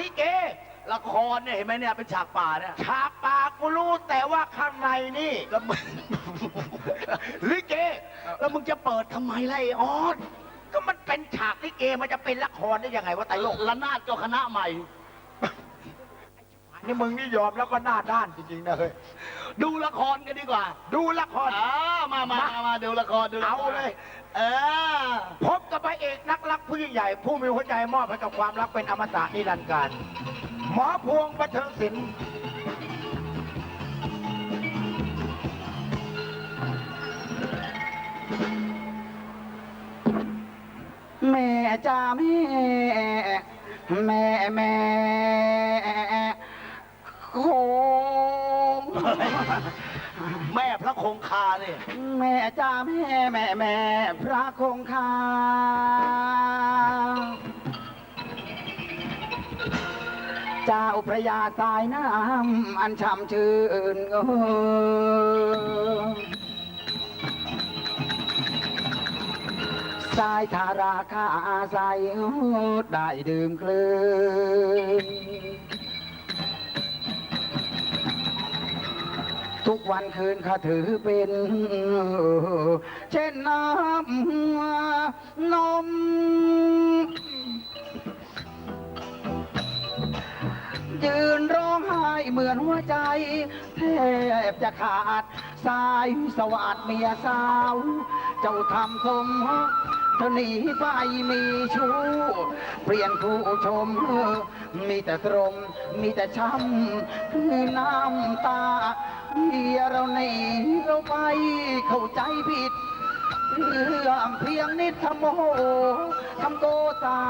ลิเก ละครเนี่ยเห็นไหมเนี่ยเป็นฉากป่าเนี่ยฉากปากกูรู้แต่ว่าข้างในนี่ แล้วมึง ลิเก แล้วมึงจะเปิดทำไมล่ะไอ้ออสก็มันเป็นฉากลิเกมันจะเป็นละครได้ยังไงวะไตรโลกละนาดก็คณะใหม่ นี่มึงนี่ยอมแล้วก็หน้าด้านจริงๆนะเฮ้ยดูละครกันดีกว่า ดูละครอ่ามามามามาดูละครดูละครเอาเลย เออ ยิ่งใหญ่ ผู้มีหัวใจมอบให้กับความรักเป็นอมตะนิรันดร์การ หมอพวงบันเทิงศิลป์แม่จ้าแม่ แม่แม่โค แม่พระคงคาเนี่ยแม่จ้าแม่แม่แม่พระคงคา เจ้าพระยาสายน้ำอันช่ำชื่นเออสายทาราคาใสได้ดื่มคลื่น ทุกวันคืนข้าถือเป็น เช่นน้ำนม ยืนร้องไห้เหมือนหัวใจ แทบจะขาด สายสวัสดเมียสาว เจ้าทำคมเธอหนีไปมีชู้ เปลี่ยนผู้ชม มีแต่ตรมมีแต่ช้ำ คือน้ำตา เมียเราหนีเราไปเข้าใจผิดเรื่องเพียงนิดทำโมโหทำโกตา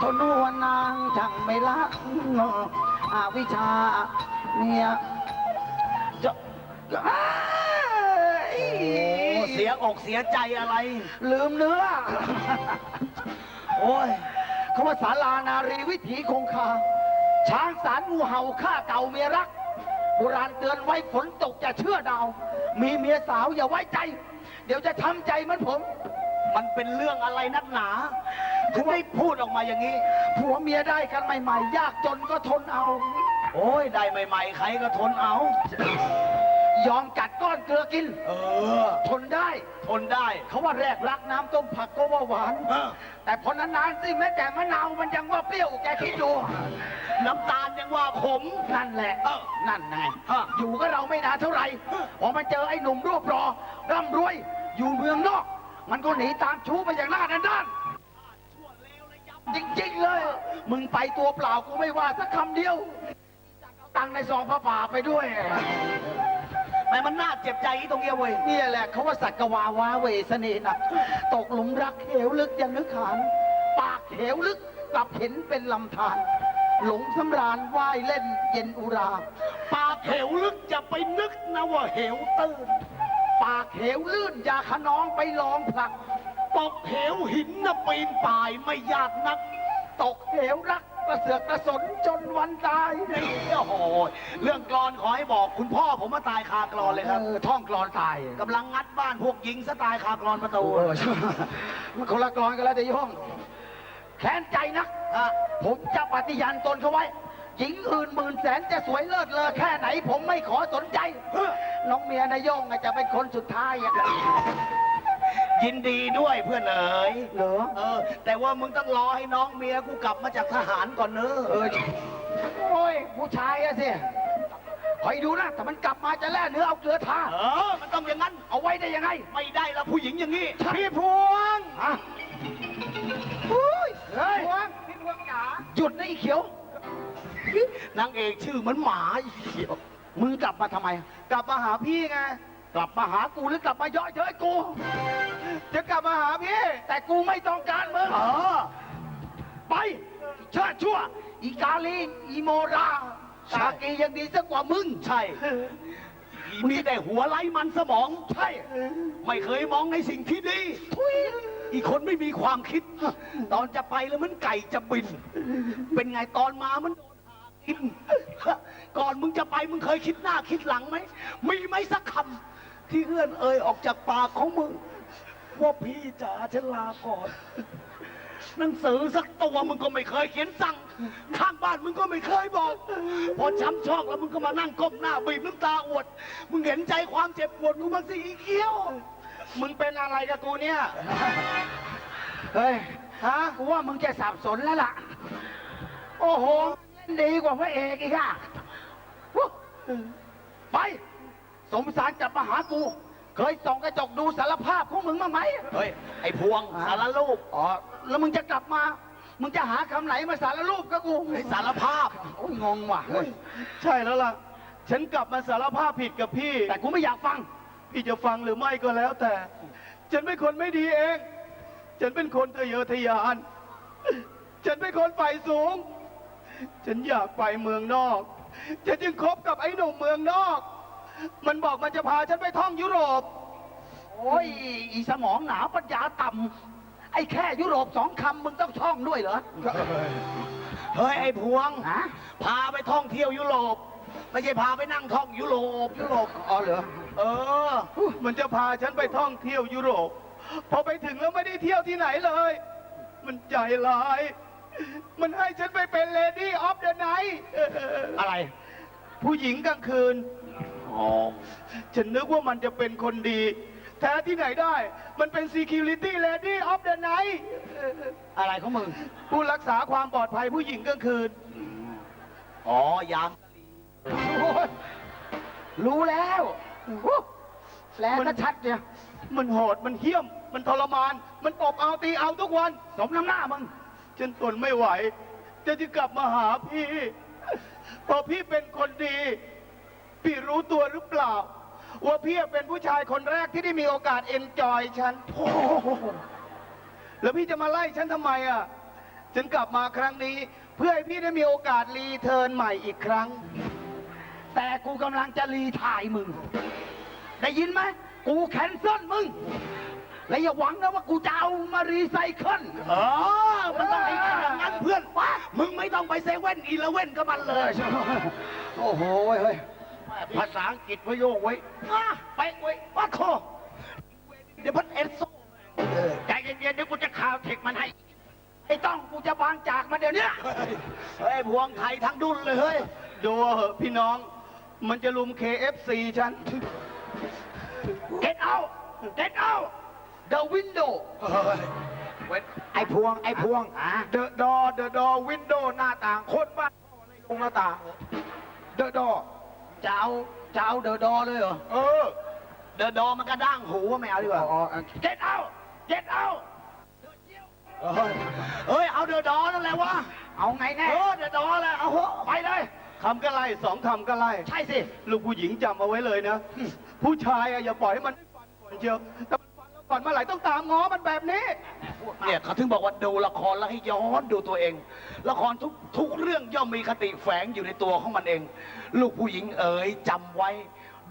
ทนวนนางช่างไม่ละอาวิชาเนี่ยจะอ้ายโอ้เสียอกเสียใจอะไร ลืมเนื้อ โอ้ยเขาว่าสารานารีวิถีคงคา ช้างสารงูเห่าฆ่าเก่าเมียรัก โบราณเตือนไว้ฝนตกอย่าเชื่อดาว มีเมียสาวอย่าไว้ใจ เดี๋ยวจะทำใจเหมือนผม มันเป็นเรื่องอะไรนักหนาถึงได้พูดออกมาอย่างนี้ ผัวเมียได้กันใหม่ ๆ ยากจนก็ทนเอา โอ้ยได้ใหม่ ๆ ใครก็ทนเอา ยอมกัดก้อนเกลือกิน เออ ทนได้ ทนได้ เขาว่าแรกรักน้ำต้มผักก็ว่าหวาน เออ แต่พอนานๆสิแม้แต่มะนาวมันยังว่าเปรี้ยวแกคิดดู น้ำตาลยังว่าขม นั่นแหละ เออนั่นไงฮะอยู่กับเราไม่นานเท่าไหร่พอมาเจอไอ้หนุ่มรูปรอร่ำรวยอยู่เมืองนอก มันก็หนีตามชู้ไปอย่างหน้าด้านด้านจริงๆเลย มึงไปตัวเปล่ากูไม่ว่าสักคำเดียวตังค์ในซองพระป่าไปด้วย แต่มันน่าเจ็บใจตรงเนี้ยเว้ยเนี่ยแหละเขาว่าสัตว์กวาวาเวสนีนะตกหลุมรักเหวลึกยังนึกขาน ปากเหวลึกกลับเห็นเป็นลำธารหลงสำราญว่ายเล่นเย็นอุรา ปากเหวลึกจะไปนึกนะว่าเหวตื้นปากเหวลื่นอยาขนองไปลองผลัก ตกเหวหินนะปีนป่ายไม่ยากนัก ตกเหวรัก กระเสือกกระสนจนวันตายนี่โอ้โหเรื่องกรอนขอให้บอกคุณพ่อผมมาตายคากรอนเลยครับออท่องกลอนตายกำลังงัดบ้านพวกหญิงสไตล์คากรอนประตูเออใช่มันคนละกลอนกันแล้วแต่ย่อง แค้นใจนัก อะผมจะปฏิญาณตนเขาไว้ หญิงอื่นหมื่นแสนจะสวยเลิศเลอแค่ไหน ผมไม่ขอสนใจ น้องเมียนายโยงอะจะเป็นคนสุดท้ายอะ ยินดีด้วยเพื่อนเอ๋ยเหรอ เออ แต่ว่ามึงต้องรอให้น้องเมียกูกลับมาจากทหารก่อนเนอะเออโอ้ยผู้ชายอะสิคอยดูนะแต่มันกลับมาจะแล่เนื้อเอาเกลือทาเออ มันต้องอย่างนั้น เอาไว้ได้ยังไง ไม่ได้ละผู้หญิงอย่างนี้ พี่พวงอะอุ้ยเฮ้ยพี่พวงจ๋าหยุดนะอีเขียวนางเอกชื่อเหมือนหมาอีเขียวมึงกลับมาทำไม กลับมาหาพี่ไง กลับมาหากูหรือกลับมาเย่อเย้ยกู จะกลับมาหาพี่ แต่กูไม่ต้องการมึงเออไปเชิดชั่ว อีกาลีอีโมราใช่ชากียังดีสักกว่ามึงใช่มีแต่หัวไร้มันสมอง ใช่ ไม่เคยมองในสิ่งที่ดีอีกคนไม่มีความคิด ตอนจะไปแล้วมันไก่จะบิน เป็นไงตอนมามันโดนหากิน ก่อนมึงจะไปมึงเคยคิดหน้าคิดหลังไหม มีไหมสักคำ ที่เอื้อนเอ่ยออกจากปากของมึง ว่าพี่จ๋าฉันลาก่อน หนังสือสักตัวมึงก็ไม่เคยเขียนสั่ง ข้างบ้านบ้านมึงก็ไม่เคยบอก พอช้ำชอกแล้วมึงก็มานั่งก้มหน้าบีบน้ำตาอวด มึงเห็นใจความเจ็บปวดกูบ้างสิอีเกี้ยว มึงเป็นอะไรกับกูเนี่ย เฮ้ย ฮะ กูว่ามึงจะสับสนแล้วล่ะ โอ้โหเล่นดีกว่าพระเอกอีกอะวู้ไป สมสารกลับมาหากู เคยส่องกระจกดูสารภาพของมึงมางไหมเฮ้ย ไอ้พวงสารรูปอ๋อแล้วมึงจะกลับมา มึงจะหาคำไหนมาสารรูปกับกูไอ้สารภาพโอ้ยงงว่ะเฮ้ยใช่แล้วล่ะ ฉันกลับมาสารภาพผิดกับพี่ แต่กูไม่อยากฟัง พี่จะฟังหรือไม่ก็แล้วแต่ ฉันเป็นคนไม่ดีเอง ฉันเป็นคนทะเยอทะยาน ฉันเป็นคนฝ่ายสูง ฉันอยากไปเมืองนอก ฉันจึงคบกับไอ้หนุ่มเมืองนอก มันบอกมันจะพาฉันไปท่องยุโรป โอ้ย อีสมองหนาปัญญาต่ำไอ้แค่ยุโรปสองคำมึงต้องท่องด้วยเหรอ เฮ้ย ไอ้พวง ฮะ พาไปท่องเที่ยวยุโรป ไม่ใช่พาไปนั่งท่องยุโรป ยุโรป อ๋อเหรอ เออ มันจะพาฉันไปท่องเที่ยวยุโรป พอไปถึงแล้วไม่ได้เที่ยวที่ไหนเลย มันใจร้าย มันให้ฉันไปเป็นเลดี้ออฟเดอะไนท์ อะไร ผู้หญิงกลางคืน อ๋อ ฉันนึกว่ามันจะเป็นคนดี แท้ที่ไหนได้ มันเป็น Security Lady of the Night อะไรของมึง ผู้รักษาความปลอดภัยผู้หญิงกลางคืน อ๋อยามโอ้ยรู้แล้ววู้แล้วก็ชัดเนี่ย มันโหด มันเหี้ยม มันทรมาน มันตบเอาตีเอาทุกวัน สมน้ำหน้ามึง ฉันทนไม่ไหว จะจะกลับมาหาพี่พอพี่เป็นคนดี พี่รู้ตัวหรือเปล่า ว่าพี่เป็นผู้ชายคนแรกที่ได้มีโอกาสเอนจอยฉันโอ้โหแล้วพี่จะมาไล่ฉันทำไมอะ ฉันกลับมาครั้งนี้ เพื่อให้พี่ได้มีโอกาสรีเทิร์นใหม่อีกครั้ง แต่กูกำลังจะรีถ่ายมึง ได้ยินไหม กูแคนเซิลมึง และอย่าหวังนะว่ากูจะเอามารีไซเคิลเออมันต้องให้อย่างนั้นเพื่อนวะมึงไม่ต้องไปเซเว่นอีเลเว่นกับมันเลย โอ้โหเฮ้ย ภาษาอังกฤษพะโยกไว้มาไปเว้ยวัดคอเดี๋ยวพันเอ็นโซใจเย็นๆเดี๋ยวกูจะข่าวเทคมันให้ไอ้ต้องกูจะวางจากมาเดี๋ยวนี้ยเฮ้ยพวงไทยทั้งดุนเลยเฮ้ยดูเหอะพี่น้อง มันจะลุม KFC ฉัน Get out Get out The window ไอ้พวงไอ้พวงอะเดอะดอเดอะดอวินโดหน้าต่างโคตรบ้านพ่อะไรลงหน้าต่างเดอะดอ จะเอาจะเอาเดอะดอเลยเหรอ เออ เดอะดอมันกระด้างหูว่าไม่เอาดีกว่าอ๋อ Get out Get out เฮ้ย เอาเดอะดอนั่นแหละวะ เอาไงแน่ เออเดอะดอแหละเอาเหอะไปเลย คำก็ไล่สองคำก็ไล่ ใช่สิ ลูกผู้หญิงจำเอาไว้เลยนะ ผู้ชายอะอย่าปล่อยให้มันได้ฟันก่อนเชียวแต่มัน ฟันแล้วก่อนเมื่อไหร่ต้องตามง้อมันแบบนี้ เนี่ยเขาถึงบอกว่าดูละครแล้วให้ย้อนดูตัวเอง ละครทุกทุกเรื่องย่อมมีคติแฝงอยู่ในตัวของมันเอง ลูกผู้หญิงเอ๋ยจำไว้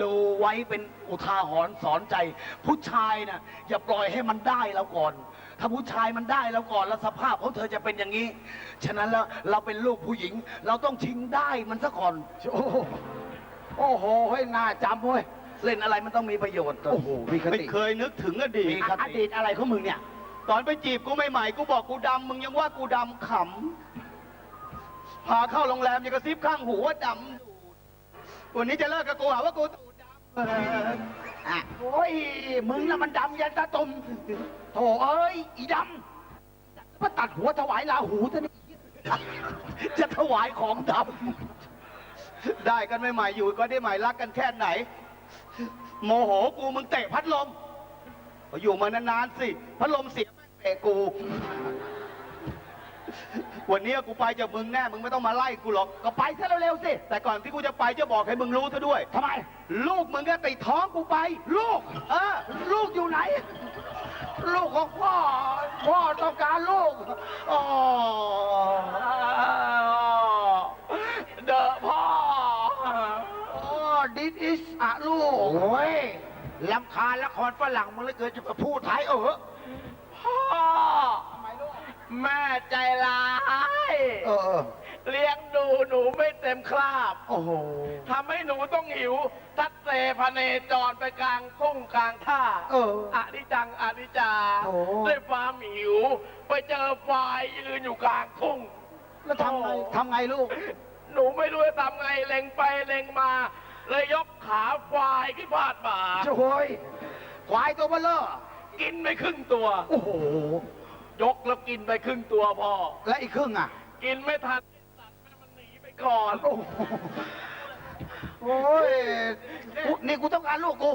ดูไว้เป็นอุทาหรณ์สอนใจ ผู้ชายน่ะอย่าปล่อยให้มันได้แล้วก่อน ถ้าผู้ชายมันได้แล้วก่อนแล้วสภาพของเธอจะเป็นอย่างนี้ ฉะนั้นแล้วเราเป็นลูกผู้หญิง เราต้องชิงได้มันซะก่อน โอ้โหโอ้โหเฮ้ยน่าจำเว้ย เล่นอะไรมันต้องมีประโยชน์โอ้โหมีคไม่ติเคยนึกถึงอดีต มีคอดีตอะไรของมึงเนี่ย ตอนไปจีบกูใหม่ๆ กูบอกกูดำ มึงยังว่ากูดำขำ พาเข้าโรงแรมยังกระซิบข้างหูว่าดำดูดวันนี้จะเลิกกับกูหาว่ากูตูดดำเอออะโอ้ย มึงน่ะมันดำยันตาตุ่มโถเอ้ย อีดำมาตัดหัวถวายลาหูซะนี่จะถวายของดได้กันใหม่ๆอยู่ก็ได้ใหม่รักกันแค่ไหน โมโหกูมึงเตะพัดลมอยู่มานานๆสิ พัดลมเสียแม่งเตะกู วันนี้กูไปจากมึงแน่ มึงไม่ต้องมาไล่กูหรอก ก็ไปซะเร็วๆสิ แต่ก่อนที่กูจะไปจะบอกให้มึงรู้ซะด้วย ทำไม ลูกมึงก็ติดท้องกูไป ลูก เออ ลูกอยู่ไหน ลูกของพ่อ พ่อต้องการลูก อ๋อเดอะพ่ออ๋อ this is อะลูกโอ้ยลำคาญละครฝรั่งมึงเลยเกินจะมาพูดไทยเออพ่อแม่ใจร้าย เออเออเลี้ยงดูหนูไม่เต็มคราบโอ้โหทำให้หนูต้องหิว ทัดเซพเนจรไปกลางทุ่งกลางท่า เอออะนิจังอะนิจาโอ้ ด้วยความหิว ไปเจอไฟยืนอยู่กลางทุ่งแล้วทำไงทำไงลูก หนูไม่รู้จะทำไงเล็งไปเล็งมา เลยยกขาควายขึ้นพาดบ่าโอ้ยควายตัวเบลเลอร์กินไปครึ่งตัว โอ้โห ยกแล้วกินไปครึ่งตัวพ่อ และอีกครึ่งอะ กินไม่ทันสัตว์มันหนีไปก่อน โอ้โหโอ้ยกูนี่กูต้องการลูกกู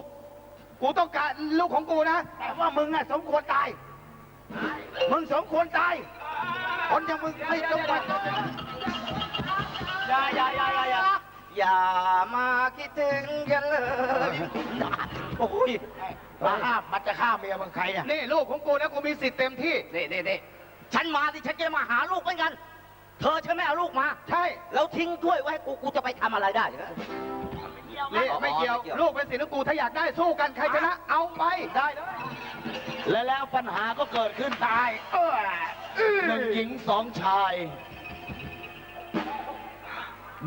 กูต้องการลูกของกูนะ แต่ว่ามึงน่ะสมควรตาย มึงสมควรตาย คนอย่างมึงไม่ต้องมาอย่าอย่าอย่าอย่าอย่า อย่ามาคิดถึงกันเลยโอ้ยมาฆ่ามันจะฆ่าเมียมึงใครอะนี่ลูกของกูนะกูมีสิทธิ์เต็มที่นี่นี่นี่ฉันมาที่ฉันจะมาหาลูกเหมือนกัน เธอใช่ไหมเอาลูกมา ใช่แล้วทิ้งถ้วยไว้ให้กูกูจะไปทำอะไรได้เหรอนี่ไม่เกี่ยว ลูกเป็นสิทธิ์ของกูถ้าอยากได้สู้กันใครชนะเอาไปได้เลยและแล้วปัญหาก็เกิดขึ้นตายหนึ่งหญิงสองชาย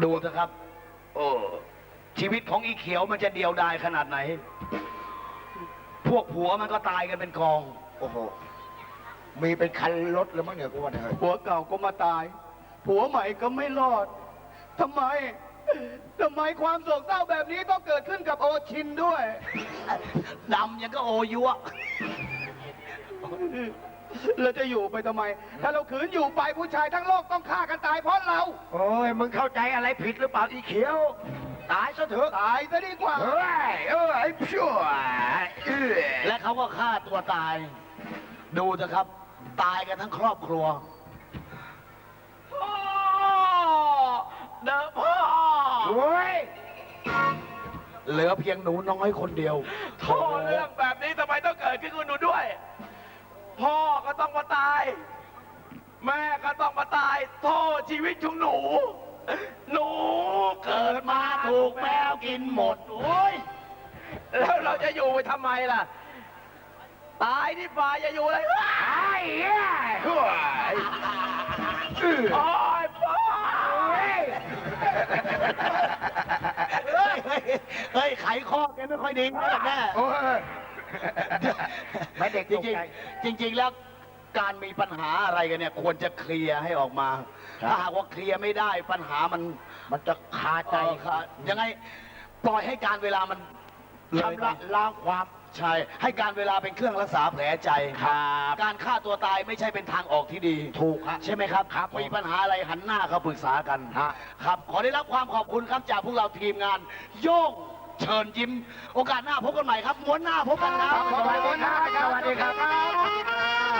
ดูนะครับ โอ้ชีวิตของอีเขียวมันจะเดียวดายขนาดไหน พวกผัวมันก็ตายกันเป็นกอง โอ้โห มีเป็นคันรถแล้วมั้งเนี่ยกูว่าเนี่ยผัวเก่าก็มาตาย ผัวใหม่ก็ไม่รอด ทำไม ทำไมความโศกเศร้าแบบนี้ต้องเกิดขึ้นกับโอชินด้วย ดำยังก็โอยัว เราจะอยู่ไปทำไม ถ้าเราขืนอยู่ไปผู้ชายทั้งโลกต้องฆ่ากันตายเพราะเรา โอ้ยมึงเข้าใจอะไรผิดหรือเปล่าอีเขียว ตายซะเถอะตายซะดีกว่า เฮ้ยเอ้ยไอ้ชั่วเอ้ยและเขาก็ฆ่าตัวตาย ดูนะครับ ตายกันทั้งครอบครัว พ่อเด้อพ่อโอ้ยเหลือเพียงหนูน้อยคนเดียวพ่อเรื่องแบบนี้ทำไมต้องเกิดขึ้นกับหนูด้วย พ่อก็ต้องมาตาย แม่ก็ต้องมาตาย โทษชีวิตของหนู หนูเกิดมาถูกแมวกินหมดโอ้ยแล้วเราจะอยู่ไปทำไมล่ะ ตายที่ป่าจะอยู่เลยไอ้เหี้ยโอ้ยพ่อเฮ้ย เฮ้ย ไขข้อแกไม่ค่อยดีนะแม่ โอ้ย ไม่เด็กจตริกงใจๆจริง ๆ แล้วการมีปัญหาอะไรกันเนี่ย ควรจะเคลียร์ให้ออกมา ครับ ถ้าหากว่าเคลียร์ไม่ได้ปัญหามันมันจะคาใจเออครับยังไงปล่อยให้การเวลามันเลยชำระล้างความใช่ให้การเวลาเป็นเครื่องรักษาแผลใจครับการฆ่าตัวตายไม่ใช่เป็นทางออกที่ดี ถูกฮะ ใช่ไหมครับครับมีปัญหาอะไรหันหน้าเข้าปรึกษากันฮะ ครับ ขอได้รับความขอบคุณครับจากพวกเราทีมงาน โย่ง เชิญยิ้ม โอกาสหน้าพบกันใหม่ครับม้วนหน้าพบกันครับขอบคุณครับสวัสดีครับ